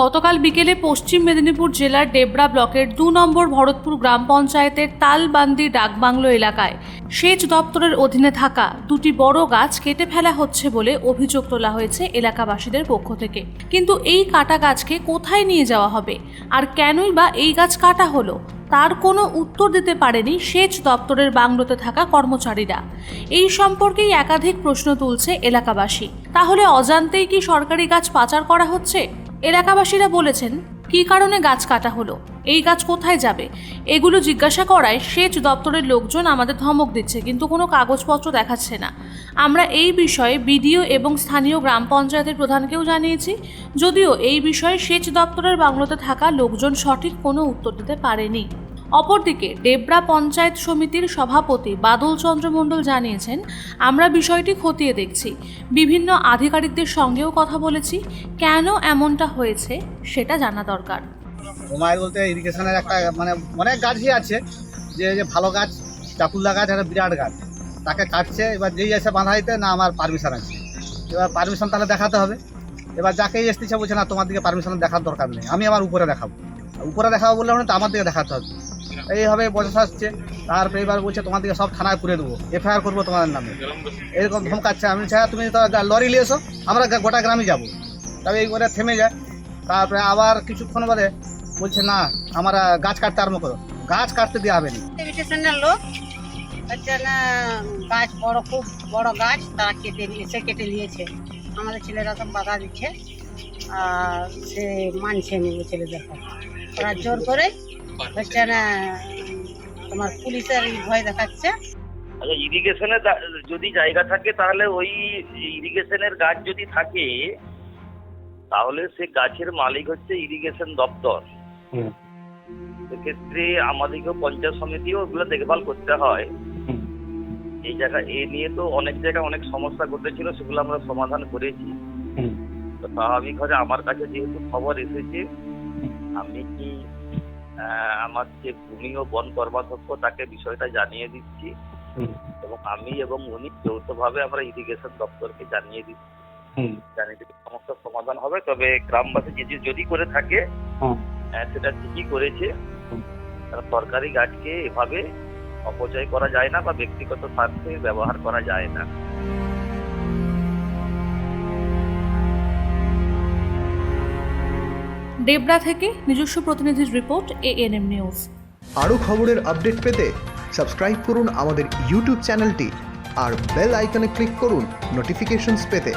গতকাল বিকেলে পশ্চিম মেদিনীপুর জেলার ডেবরা ব্লকের দু নম্বর ভরতপুর গ্রাম পঞ্চায়েতের তালবান্দি ডাকবাংলো এলাকায় সেচ দপ্তরের অধীনে থাকা দুটি বড় গাছ কেটে ফেলা হচ্ছে বলে অভিযোগ তোলা হয়েছে এলাকাবাসীদের পক্ষ থেকে। কিন্তু এই কাটা গাছকে কোথায় নিয়ে যাওয়া হবে? আর কেনই বা এই গাছ কাটা হলো? তার কোনো উত্তর দিতে পারেনি সেচ দপ্তরের বাংলোতে থাকা কর্মচারীরা। এই সম্পর্কেই একাধিক প্রশ্ন তুলছে এলাকাবাসী। তাহলে অজান্তেই কি সরকারি গাছ পাচার করা হচ্ছে? এলাকাবাসীরা বলেছেন, কি কারণে গাছ কাটা হলো? এই গাছ কোথায় যাবে? এগুলো জিজ্ঞাসা করায় সেচ দপ্তরের লোকজন আমাদের ধমক দিচ্ছে, কিন্তু কোনো কাগজপত্র দেখাচ্ছে না। আমরা এই বিষয়ে বিডিও এবং স্থানীয় গ্রাম পঞ্চায়েতের প্রধানকেও জানিয়েছি, যদিও এই বিষয়ে সেচ দপ্তরের বাংলোতে থাকা লোকজন সঠিক কোনো উত্তর দিতে পারেনি। অপরদিকে ডেবরা পঞ্চায়েত সমিতির সভাপতি বাদল চন্দ্র মণ্ডল জানিয়েছেন, আমরা বিষয়টি খতিয়ে দেখছি। বিভিন্ন আধিকারিকদের সঙ্গেও কথা বলেছি। কেন এমনটা হয়েছে সেটা জানা দরকার। বলতে ইরিগেশনের একটা মানে অনেক গাছই আছে। যে যে ভালো গাছ চাকুল্লা গাছ একটা বিরাট গাছ। তাকে কাটছে, এবার যেই এসে বাঁধা দিতে, না, আমার পারমিশন আছে। এবার পারমিশন তাহলে দেখাতে হবে। এবার যাকেই এসতেছে বলছে, না, তোমার দিকে পারমিশন দেখার দরকার নেই। আমি আমার উপরে দেখাবো। উপরে দেখাবো বললে মানে তো আমার দিকে দেখাতে হবে। এইভাবে বসে আসছে তারপরে এবার বলছে, তোমার দিকে সব থানায় পুরে দেবো। এফআইআর করব তোমাদের নামে। এরকম ধমকাচ্ছে। আমি চাই তুমি তো লরি নিয়ে এসো, আমরা গোটা গ্রামে যাব। তবে এই করে থেমে যায়। তারপরে আবার কিছুক্ষণ বাদে বলছে, না, আমার গাছ কাটতে আরম্ভ করো। গাছ কাটতে দেওয়া হবে না। লোক হচ্ছে না, গাছ বড়, খুব বড় গাছ, তারা কেটে নিয়েছে কেটে নিয়েছে। আমাদের ছেলেরা সব বাধা দিচ্ছে, আর সে মানছে নি ছেলেদের ওরা জোর করে হচ্ছে না তোমার পুলিশের ভয় দেখাচ্ছে। আচ্ছা ইরিগেশনে যদি জায়গা থাকে তাহলে ওই ইরিগেশনের গাছ যদি থাকে তাহলে সে গাছের মালিক হচ্ছে ইরিগেশন দপ্তর। সেক্ষেত্রে আমাদেরকেও পঞ্চায়েত সমিতিও ওগুলো দেখভাল করতে হয়। এই জায়গা এ নিয়ে তো অনেক জায়গায় অনেক সমস্যা ঘটেছিল সেগুলো আমরা সমাধান করেছি। তো স্বাভাবিকভাবে আমার কাছে যেহেতু খবর এসেছে আমি কি আমার যে ভূমি ও বন কর্মাধ্যক্ষ তাকে বিষয়টা জানিয়ে দিচ্ছি। এবং আমি এবং উনি যৌথভাবে আমরা ইরিগেশন দপ্তরকে জানিয়ে দিচ্ছি। জানিয়ে দিচ্ছি সমস্যার সমাধান হবে। তবে গ্রামবাসী যদি যদি করে থাকে হুম। সেটা ঠিকই করেছে। সরকারি গাছকে এভাবে অপচয় করা যায় না বা ব্যক্তিগত স্বার্থে ব্যবহার করা যায় না। ডেবরা থেকে নিজস্ব প্রতিনিধির রিপোর্ট, এএনএম নিউজ। আরও খবরের আপডেট পেতে সাবস্ক্রাইব করুন আমাদের ইউটিউব চ্যানেলটি আর বেল আইকনে ক্লিক করুন নোটিফিকেশনস পেতে।